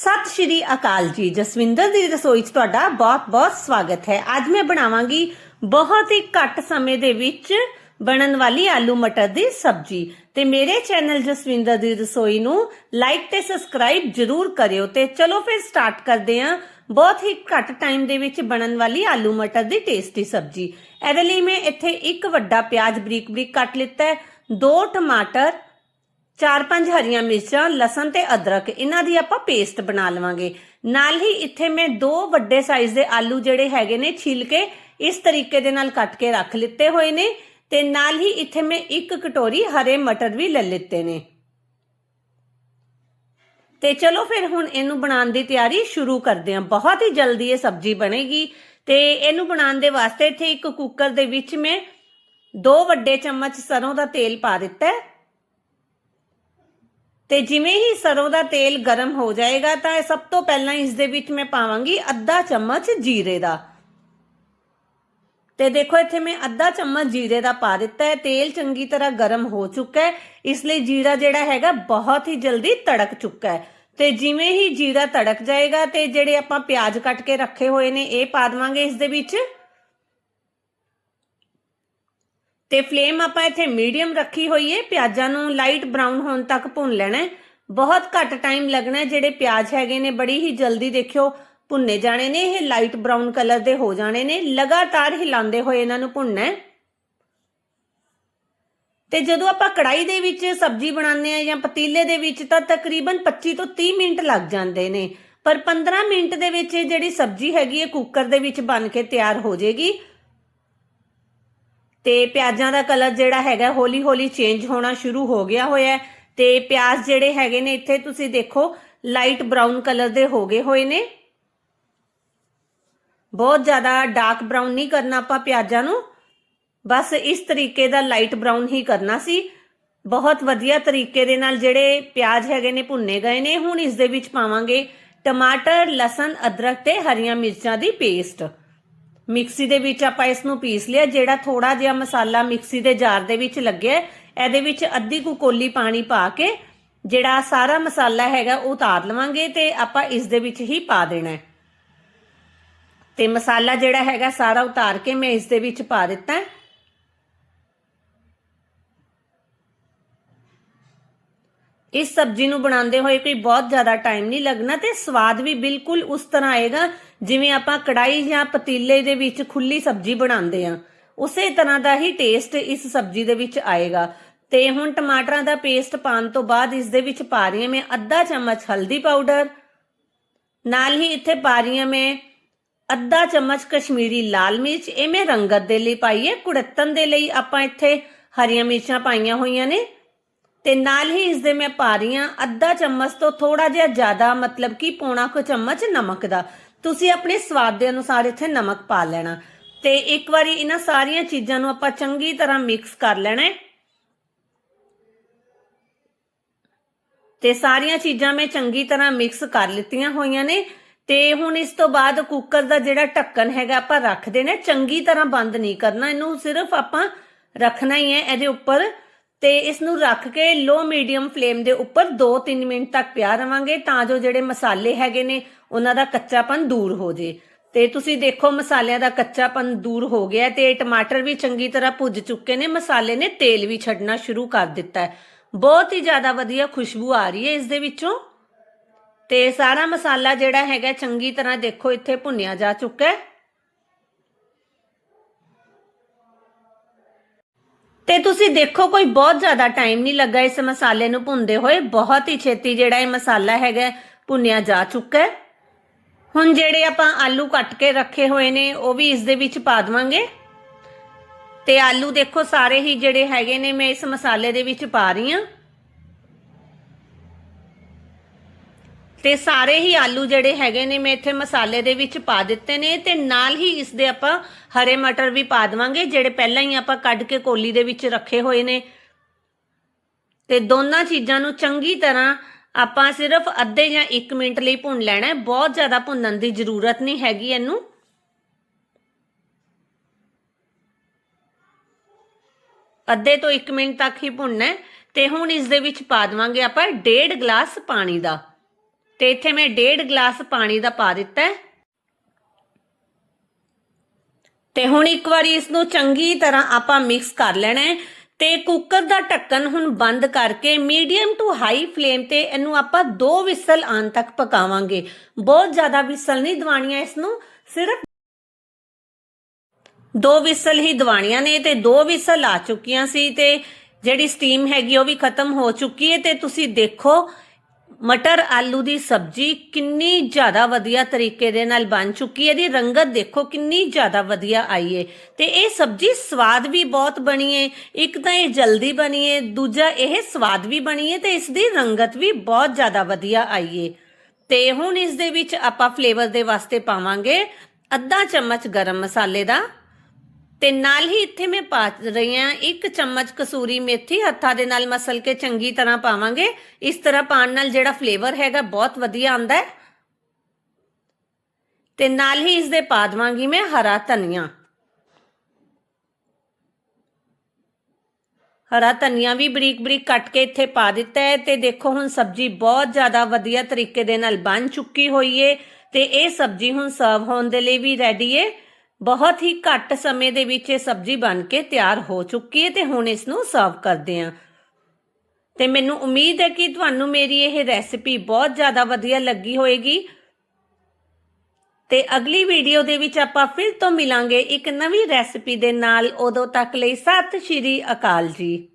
ਸਤਿ ਸ਼੍ਰੀ ਅਕਾਲ ਜੀ। ਜਸਵਿੰਦਰ ਦੀ ਰਸੋਈ 'ਚ ਤੁਹਾਡਾ ਬਹੁਤ-ਬਹੁਤ ਸਵਾਗਤ ਹੈ। ਅੱਜ ਮੈਂ ਬਣਾਵਾਂਗੀ ਬਹੁਤ ਹੀ ਘੱਟ ਸਮੇਂ ਦੇ ਵਿੱਚ ਬਣਨ ਵਾਲੀ ਆਲੂ ਮਟਰ ਦੀ ਸਬਜ਼ੀ। ਤੇ ਮੇਰੇ ਚੈਨਲ ਜਸਵਿੰਦਰ ਦੀ ਰਸੋਈ ਨੂੰ ਲਾਈਕ ਤੇ ਸਬਸਕ੍ਰਾਈਬ ਜਰੂਰ ਕਰਿਓ। ਤੇ ਚਲੋ ਫਿਰ ਸਟਾਰਟ ਕਰਦੇ ਹਾਂ। ਬਹੁਤ ਹੀ ਘੱਟ ਟਾਈਮ ਦੇ ਵਿੱਚ ਬਣਨ ਵਾਲੀ ਆਲੂ ਮਟਰ ਦੀ ਟੇਸਟੀ ਸਬਜ਼ੀ। ਇਹਦੇ ਲਈ ਮੈਂ ਇੱਥੇ ਇੱਕ ਵੱਡਾ ਪਿਆਜ਼ ਬਰੀਕ-ਬਰੀਕ ਕੱਟ ਲਿੱਤਾ ਹੈ। ਦੋ ਟਮਾਟਰ ਚਾਰ ਪੰਜ ਹਰੀਆਂ ਮਿਰਚਾਂ, ਲਸਣ ਤੇ ਅਦਰਕ, ਇਹਨਾਂ ਦੀ ਆਪਾਂ ਪੇਸਟ ਬਣਾ ਲਵਾਂਗੇ। ਨਾਲ ਹੀ ਇੱਥੇ ਮੈਂ ਦੋ ਵੱਡੇ ਸਾਈਜ਼ ਦੇ ਆਲੂ ਜਿਹੜੇ ਹੈਗੇ ਨੇ ਛਿਲ ਕੇ ਇਸ ਤਰੀਕੇ ਦੇ ਨਾਲ ਕੱਟ ਕੇ ਰੱਖ ਲਿੱਤੇ ਹੋਏ ਨੇ ਤੇ ਨਾਲ ਹੀ ਇੱਥੇ ਮੈਂ ਇੱਕ ਕਟੋਰੀ ਹਰੇ ਮਟਰ ਵੀ ਲੈ ਲਿੱਤੇ ਨੇ। ਤੇ ਚਲੋ ਫਿਰ ਹੁਣ ਇਹਨੂੰ ਬਣਾਉਣ ਦੀ ਤਿਆਰੀ ਸ਼ੁਰੂ ਕਰਦੇ ਹਾਂ। ਬਹੁਤ ਹੀ ਜਲਦੀ ਇਹ ਸਬਜ਼ੀ ਬਣੇਗੀ ਤੇ ਇਹਨੂੰ ਬਣਾਉਣ ਦੇ ਵਾਸਤੇ ਇੱਥੇ ਇੱਕ ਕੁੱਕਰ ਦੇ ਵਿੱਚ ਮੈਂ ਦੋ ਵੱਡੇ ਚਮਚ ਸਰੋਂ ਦਾ ਤੇਲ ਪਾ ਦਿੱਤਾ ਹੈ। ਤੇ ਜਿਵੇਂ ਹੀ ਸਰੋਂ ਦਾ ਤੇਲ ਗਰਮ ਹੋ ਜਾਏਗਾ ਤਾਂ ਸਭ ਤੋਂ ਪਹਿਲਾਂ ਇਸ ਦੇ ਵਿੱਚ ਮੈਂ ਪਾਵਾਂਗੀ ਅੱਧਾ ਚਮਚ ਜੀਰੇ ਦਾ। ਤੇ ਦੇਖੋ ਇੱਥੇ ਮੈਂ ਅੱਧਾ ਚਮਚ ਜੀਰੇ ਦਾ ਪਾ ਦਿੱਤਾ ਹੈ। ਤੇਲ ਚੰਗੀ ਤਰ੍ਹਾਂ ਗਰਮ ਹੋ ਚੁੱਕਾ ਹੈ। ਇਸ ਲਈ ਜੀਰਾ ਜਿਹੜਾ ਹੈਗਾ ਬਹੁਤ ਹੀ ਜਲਦੀ ਤੜਕ ਚੁੱਕਾ ਹੈ। ਤੇ ਜਿਵੇਂ ਹੀ ਜੀਰਾ ਤੜਕ ਜਾਏਗਾ ਤੇ ਜਿਹੜੇ ਆਪਾਂ ਪਿਆਜ਼ ਕੱਟ ਕੇ ਰੱਖੇ ਹੋਏ ਨੇ, ਇਹ ਪਾ ਦਵਾਂਗੇ ਇਸ ਦੇ ਵਿੱਚ। ਤੇ ਫਲੇਮ ਆਪਾਂ ਇੱਥੇ ਮੀਡੀਅਮ ਰੱਖੀ ਹੋਈ ਹੈ ਪਿਆਜ਼ਾਂ ਨੂੰ ਲਾਈਟ ਬਰਾਊਨ ਹੋਣ ਤੱਕ ਭੁੰਨ ਲੈਣਾ ਹੈ ਬਹੁਤ ਘੱਟ ਟਾਈਮ ਲੱਗਣਾ ਜਿਹੜੇ ਪਿਆਜ਼ ਹੈਗੇ ਨੇ, ਬੜੀ ਹੀ ਜਲਦੀ ਦੇਖਿਓ ਭੁੰਨੇ ਜਾਣੇ ਨੇ, ਇਹ ਲਾਈਟ ਬਰਾਊਨ ਕਲਰ ਦੇ ਹੋ ਜਾਣੇ ਨੇ, ਲਗਾਤਾਰ ਹਿਲਾਉਂਦੇ ਹੋਏ ਇਹਨਾਂ ਨੂੰ ਭੁੰਨਣਾ ਹੈ ਤੇ ਜਦੋਂ ਆਪਾਂ ਕੜਾਈ ਦੇ ਵਿੱਚ ਸਬਜ਼ੀ ਬਣਾਉਂਦੇ ਆ ਜਾਂ ਪਤੀਲੇ ਦੇ ਵਿੱਚ, ਤਾਂ ਤਕਰੀਬਨ 25 ਤੋਂ 30 ਮਿੰਟ ਲੱਗ ਜਾਂਦੇ ਨੇ। ਪਰ 15 ਮਿੰਟ ਦੇ ਵਿੱਚ ਇਹ ਜਿਹੜੀ ਸਬਜ਼ੀ ਹੈਗੀ ਹੈ ਕੁੱਕਰ ਦੇ ਵਿੱਚ ਬਣ ਕੇ ਤਿਆਰ ਹੋ ਜਾਏਗੀ ਤੇ ਪਿਆਜ਼ਾਂ ਦਾ ਕਲਰ ਜਿਹੜਾ ਹੈਗਾ, ਹੌਲੀ ਹੌਲੀ ਚੇਂਜ ਹੋਣਾ ਸ਼ੁਰੂ ਹੋ ਗਿਆ ਹੋਇਆ ਹੈ। ਤੇ ਪਿਆਜ਼ ਜਿਹੜੇ ਹੈਗੇ ਨੇ, ਇੱਥੇ ਤੁਸੀਂ ਦੇਖੋ ਲਾਈਟ ਬਰਾਊਨ ਕਲਰ ਦੇ ਹੋ ਗਏ ਹੋਏ ਨੇ। ਬਹੁਤ ਜ਼ਿਆਦਾ ਡਾਰਕ ਬਰਾਊਨ ਨਹੀਂ ਕਰਨਾ ਆਪਾਂ ਪਿਆਜ਼ਾਂ ਨੂੰ। ਬਸ ਇਸ ਤਰੀਕੇ ਦਾ ਲਾਈਟ ਬਰਾਊਨ ਹੀ ਕਰਨਾ ਸੀ। ਬਹੁਤ ਵਧੀਆ ਤਰੀਕੇ ਦੇ ਨਾਲ ਜਿਹੜੇ ਪਿਆਜ਼ ਹੈਗੇ ਨੇ, ਭੁੰਨੇ ਗਏ ਨੇ। ਹੁਣ ਇਸ ਦੇ ਵਿੱਚ ਪਾਵਾਂਗੇ ਟਮਾਟਰ, ਲਸਣ, ਅਦਰਕ ਤੇ ਹਰੀਆਂ ਮਿਰਚਾਂ ਦੀ ਪੇਸਟ ਮਿਕਸੀ ਦੇ ਵਿੱਚ ਆਪਾਂ ਇਸ ਨੂੰ ਪੀਸ ਲਿਆ, ਜਿਹੜਾ ਥੋੜਾ ਜਿਹਾ ਮਸਾਲਾ ਮਿਕਸੀ ਦੇ ਜਾਰ ਦੇ ਵਿੱਚ ਲੱਗਿਆ ਇਹਦੇ ਵਿੱਚ ਅੱਧੀ ਕੁ ਕੋਲੀ ਪਾਣੀ ਪਾ ਕੇ ਜਿਹੜਾ ਸਾਰਾ ਮਸਾਲਾ ਹੈਗਾ ਉਹ ਉਤਾਰ ਲਵਾਂਗੇ ਤੇ ਆਪਾਂ ਇਸ ਦੇ ਵਿੱਚ ਹੀ ਪਾ ਦੇਣਾ ਹੈ। ਤੇ ਮਸਾਲਾ ਜਿਹੜਾ ਹੈਗਾ ਸਾਰਾ ਉਤਾਰ ਕੇ ਮੈਂ ਇਸ ਦੇ ਵਿੱਚ ਪਾ ਦਿੱਤਾ ਇਸ ਸਬਜ਼ੀ ਨੂੰ ਬਣਾਉਂਦੇ ਹੋਏ ਕੋਈ ਬਹੁਤ ਜ਼ਿਆਦਾ ਟਾਈਮ ਨਹੀਂ ਲੱਗਣਾ ਤੇ ਸਵਾਦ ਵੀ ਬਿਲਕੁਲ ਉਸ ਤਰ੍ਹਾਂ ਆਏਗਾ, ਜਿਵੇਂ ਆਪਾਂ ਕੜਾਈ ਜਾਂ ਪਤੀਲੇ ਦੇ ਵਿੱਚ ਖੁੱਲੀ ਸਬਜ਼ੀ ਬਣਾਉਂਦੇ ਆ ਉਸੇ ਤਰ੍ਹਾਂ ਦਾ ਹੀ ਟੇਸਟ ਇਸ ਸਬਜ਼ੀ ਦੇ ਵਿੱਚ ਆਏਗਾ। ਤੇ ਹੁਣ ਟਮਾਟਰਾਂ ਦਾ ਪੇਸਟ ਪਾਉਣ ਤੋਂ ਬਾਅਦ ਇਸ ਦੇ ਵਿੱਚ ਪਾ ਰਹੀ ਹਾਂ ਮੈਂ ਅੱਧਾ ਚਮਚ ਹਲਦੀ ਪਾਊਡਰ ਨਾਲ ਹੀ ਇੱਥੇ ਪਾ ਰਹੀ ਹਾਂ ਮੈਂ ਅੱਧਾ ਚਮਚ ਕਸ਼ਮੀਰੀ ਲਾਲ ਮਿਰਚ। ਇਹ ਮੈਂ ਰੰਗਤ ਦੇ ਲਈ ਪਾਈ ਹੈ ਕੁੜੱਤਨ ਦੇ ਲਈ ਆਪਾਂ ਇੱਥੇ ਹਰੀਆਂ ਮਿਰਚਾਂ ਪਾਈਆਂ ਹੋਈਆਂ ਨੇ। ਤੇ ਨਾਲ ਹੀ ਇਸ ਦੇ ਮੈਂ ਪਾ ਰਹੀ ਹਾਂ ਅੱਧਾ ਚਮਚ ਤੋਂ ਥੋੜਾ ਜਿਹਾ ਜ਼ਿਆਦਾ, ਮਤਲਬ ਕਿ ਪੌਣਾ ਕੁ ਚਮਚ ਨਮਕ ਦਾ। ਤੁਸੀਂ ਆਪਣੇ ਸਵਾਦ ਦੇ ਅਨੁਸਾਰ ਇੱਥੇ ਨਮਕ ਪਾ ਲੈਣਾ। ਤੇ ਇੱਕ ਵਾਰੀ ਇਹਨਾਂ ਸਾਰੀਆਂ ਚੀਜ਼ਾਂ ਨੂੰ ਆਪਾਂ ਚੰਗੀ ਤਰ੍ਹਾਂ ਮਿਕਸ ਕਰ ਲੈਣਾ ਹੈ। ਤੇ ਸਾਰੀਆਂ ਚੀਜ਼ਾਂ ਮੈਂ ਚੰਗੀ ਤਰ੍ਹਾਂ ਮਿਕਸ ਕਰ ਲਿੱਤੀਆਂ ਹੋਈਆਂ ਨੇ। ਤੇ ਹੁਣ ਇਸ ਤੋਂ ਬਾਅਦ ਕੁੱਕਰ ਦਾ ਜਿਹੜਾ ਢੱਕਣ ਹੈਗਾ ਆਪਾਂ ਰੱਖ ਦੇਣਾ ਚੰਗੀ ਤਰ੍ਹਾਂ ਬੰਦ ਨਹੀਂ ਕਰਨਾ। ਇਹਨੂੰ ਸਿਰਫ ਆਪਾਂ ਰੱਖਣਾ ਹੀ ਹੈ ਇਹਦੇ ਉੱਪਰ। ਤੇ ਇਸ ਨੂੰ ਰੱਖ ਕੇ ਲੋ ਮੀਡੀਅਮ ਫਲੇਮ ਦੇ ਉੱਪਰ 2-3 ਮਿੰਟ ਤੱਕ ਪਿਆ ਰਵਾਂਗੇ ਤਾਂ ਜੋ ਜਿਹੜੇ ਮਸਾਲੇ ਹੈਗੇ ਨੇ, ਉਹਨਾਂ ਦਾ ਕੱਚਾਪਨ ਦੂਰ ਹੋ ਜੇ। ਤੇ ਤੁਸੀਂ ਦੇਖੋ ਮਸਾਲਿਆਂ ਦਾ ਕੱਚਾਪਨ ਦੂਰ ਹੋ ਗਿਆ ਤੇ ਟਮਾਟਰ ਵੀ ਚੰਗੀ ਤਰ੍ਹਾਂ ਭੁੱਜ ਚੁੱਕੇ ਨੇ, ਮਸਾਲੇ ਨੇ ਤੇਲ ਵੀ ਛੱਡਣਾ ਸ਼ੁਰੂ ਕਰ ਦਿੱਤਾ ਹੈ। ਬਹੁਤ ਹੀ ਜ਼ਿਆਦਾ ਵਧੀਆ ਖੁਸ਼ਬੂ ਆ ਰਹੀ ਹੈ ਇਸ ਦੇ ਵਿੱਚੋਂ। ਤੇ ਸਾਰਾ ਮਸਾਲਾ ਜਿਹੜਾ ਹੈਗਾ, ਚੰਗੀ ਤਰ੍ਹਾਂ ਦੇਖੋ ਇੱਥੇ ਭੁੰਨਿਆ ਜਾ ਚੁੱਕਾ ਹੈ। ਤੇ ਤੁਸੀਂ ਦੇਖੋ, ਕੋਈ ਬਹੁਤ ਜ਼ਿਆਦਾ ਟਾਈਮ ਨਹੀਂ ਲੱਗਾ ਇਸ ਮਸਾਲੇ ਨੂੰ ਭੁੰਨਦੇ ਹੋਏ। ਬਹੁਤ ਹੀ ਛੇਤੀ ਜਿਹੜਾ ਇਹ ਮਸਾਲਾ ਹੈਗਾ, ਭੁੰਨਿਆ ਜਾ ਚੁੱਕਾ ਹੈ। ਹੁਣ ਜਿਹੜੇ ਆਪਾਂ ਆਲੂ ਕੱਟ ਕੇ ਰੱਖੇ ਹੋਏ ਨੇ, ਉਹ ਵੀ ਇਸ ਦੇ ਵਿੱਚ ਪਾ ਦਵਾਂਗੇ। ਤੇ ਆਲੂ ਦੇਖੋ, ਸਾਰੇ ਹੀ ਜਿਹੜੇ ਹੈਗੇ ਨੇ, ਮੈਂ ਇਸ ਮਸਾਲੇ ਦੇ ਵਿੱਚ ਪਾ ਰਹੀ ਹਾਂ। ਤੇ ਸਾਰੇ ਹੀ ਆਲੂ ਜਿਹੜੇ ਹੈਗੇ ਨੇ ਮੈਂ ਇੱਥੇ ਮਸਾਲੇ ਦੇ ਵਿੱਚ ਪਾ ਦਿੱਤੇ ਨੇ ਤੇ ਨਾਲ ਹੀ ਇਸ ਦੇ ਆਪਾਂ ਹਰੇ ਮਟਰ ਵੀ ਪਾ ਦਵਾਂਗੇ, ਜਿਹੜੇ ਪਹਿਲਾਂ ਹੀ ਆਪਾਂ ਕੱਢ ਕੇ ਕੋਲੀ ਦੇ ਵਿੱਚ ਰੱਖੇ ਹੋਏ ਨੇ। ਤੇ ਦੋਨਾਂ ਚੀਜ਼ਾਂ ਨੂੰ ਚੰਗੀ ਤਰ੍ਹਾਂ ਆਪਾਂ ਸਿਰਫ ਅੱਧੇ ਜਾਂ 1 ਮਿੰਟ ਲਈ ਭੁੰਨ ਲੈਣਾ ਹੈ। ਬਹੁਤ ਜ਼ਿਆਦਾ ਭੁੰਨਣ ਦੀ ਜ਼ਰੂਰਤ ਨਹੀਂ ਹੈਗੀ ਇਹਨੂੰ। ਅੱਧੇ ਤੋਂ 1 ਮਿੰਟ ਤੱਕ ਹੀ ਭੁੰਨਣਾ ਹੈ ਤੇ ਹੁਣ ਇਸ ਦੇ ਵਿੱਚ ਪਾ ਦਵਾਂਗੇ ਆਪਾਂ 1.5 ਗਲਾਸ ਪਾਣੀ ਦਾ। ਤੇ ਇੱਥੇ ਮੈਂ ਡੇਢ ਗਲਾਸ ਪਾਣੀ ਦਾ ਪਾ ਦਿੱਤਾ ਤੇ ਹੁਣ ਇੱਕ ਵਾਰੀ ਇਸ ਨੂੰ ਚੰਗੀ ਤਰ੍ਹਾਂ ਆਪਾਂ ਮਿਕਸ ਕਰ ਲੈਣਾ ਤੇ ਕੁੱਕਰ ਦਾ ਢੱਕਣ ਹੁਣ ਬੰਦ ਕਰਕੇ ਮੀਡੀਅਮ ਟੂ ਹਾਈ ਫਲੇਮ ਤੇ ਇਹਨੂੰ ਆਪਾਂ ਦੋ ਵਿਸਲ ਆਉਣ ਤੱਕ ਪਕਾਵਾਂਗੇ। ਬਹੁਤ ਜ਼ਿਆਦਾ ਵਿਸਲ ਨਹੀਂ ਦਵਾਣੀਆਂ ਇਸ ਨੂੰ ਸਿਰਫ ਦੋ ਵਿਸਲ ਹੀ ਦਵਾਣੀਆਂ ਨੇ ਤੇ ਦੋ ਵਿਸਲ ਆ ਚੁੱਕੀਆਂ ਸੀ ਤੇ ਜਿਹੜੀ ਸਟੀਮ ਹੈਗੀ ਉਹ ਵੀ ਖਤਮ ਹੋ ਚੁੱਕੀ ਹੈ ਤੇ ਤੁਸੀਂ ਦੇਖੋ ਮਟਰ, ਆਲੂ ਦੀ ਸਬਜ਼ੀ ਕਿੰਨੀ ਜ਼ਿਆਦਾ ਵਧੀਆ ਤਰੀਕੇ ਦੇ ਨਾਲ ਬਣ ਚੁੱਕੀ ਹੈ, ਇਹਦੀ ਰੰਗਤ ਦੇਖੋ ਕਿੰਨੀ ਜ਼ਿਆਦਾ ਵਧੀਆ ਆਈ ਹੈ। ਤੇ ਇਹ ਸਬਜ਼ੀ ਸਵਾਦ ਵੀ ਬਹੁਤ ਬਣੀ ਹੈ, ਇੱਕ ਤਾਂ ਇਹ ਜਲਦੀ ਬਣੀ ਹੈ, ਦੂਜਾ ਇਹ ਸਵਾਦ ਵੀ ਬਣੀ ਹੈ ਤੇ ਇਸ ਦੀ ਰੰਗਤ ਵੀ ਬਹੁਤ ਜ਼ਿਆਦਾ ਵਧੀਆ ਆਈ ਹੈ। ਤੇ ਹੁਣ ਇਸ ਦੇ ਵਿੱਚ ਆਪਾਂ ਫਲੇਵਰ ਦੇ ਵਾਸਤੇ ਪਾਵਾਂਗੇ ਅੱਧਾ ਚਮਚ ਗਰਮ ਮਸਾਲੇ ਦਾ ਤੇ ਨਾਲ ਹੀ ਇੱਥੇ ਮੈਂ ਪਾ ਰਹੀ ਹਾਂ ਇੱਕ ਚਮਚ ਕਸੂਰੀ ਮੇਥੀ, ਹੱਥਾਂ ਦੇ ਨਾਲ ਮਸਲ ਕੇ ਚੰਗੀ ਤਰ੍ਹਾਂ ਪਾਵਾਂਗੇ। ਇਸ ਤਰ੍ਹਾਂ ਪਾਣ ਨਾਲ ਜਿਹੜਾ ਫਲੇਵਰ ਹੈਗਾ ਬਹੁਤ ਵਧੀਆ ਆਉਂਦਾ ਹੈ। ਤੇ ਨਾਲ ਹੀ ਇਸ ਦੇ ਪਾ ਦਵਾਂਗੀ ਮੈਂ ਹਰਾ ਧਨੀਆ। ਹਰਾ ਧਨੀਆ ਵੀ ਬਰੀਕ ਬਰੀਕ ਕੱਟ ਕੇ ਇੱਥੇ ਪਾ ਦਿੱਤਾ ਹੈ ਤੇ ਦੇਖੋ ਹੁਣ ਸਬਜ਼ੀ ਬਹੁਤ ਜ਼ਿਆਦਾ ਵਧੀਆ ਤਰੀਕੇ ਦੇ ਨਾਲ ਬਣ ਚੁੱਕੀ ਹੋਈ ਏ ਤੇ ਇਹ ਸਬਜ਼ੀ ਹੁਣ ਸਰਵ ਹੋਣ ਦੇ ਲਈ ਵੀ ਰੈਡੀ ਏ। ਬਹੁਤ ਹੀ ਘੱਟ ਸਮੇਂ ਦੇ ਵਿੱਚ ਇਹ ਸਬਜ਼ੀ ਬਣ ਕੇ ਤਿਆਰ ਹੋ ਚੁੱਕੀ ਹੈ ਤੇ ਹੁਣ ਇਸ ਨੂੰ ਸਰਵ ਕਰਦੇ ਹਾਂ। ਤੇ ਮੈਨੂੰ ਉਮੀਦ ਹੈ ਕਿ ਤੁਹਾਨੂੰ ਮੇਰੀ ਇਹ ਰੈਸਿਪੀ ਬਹੁਤ ਜ਼ਿਆਦਾ ਵਧੀਆ ਲੱਗੀ ਹੋਵੇਗੀ ਤੇ ਅਗਲੀ ਵੀਡੀਓ ਦੇ ਵਿੱਚ ਆਪਾਂ ਫਿਰ ਤੋਂ ਮਿਲਾਂਗੇ ਇੱਕ ਨਵੀਂ ਰੈਸਿਪੀ ਦੇ ਨਾਲ। ਉਦੋਂ ਤੱਕ ਲਈ ਸਤਿ ਸ਼੍ਰੀ ਅਕਾਲ ਜੀ।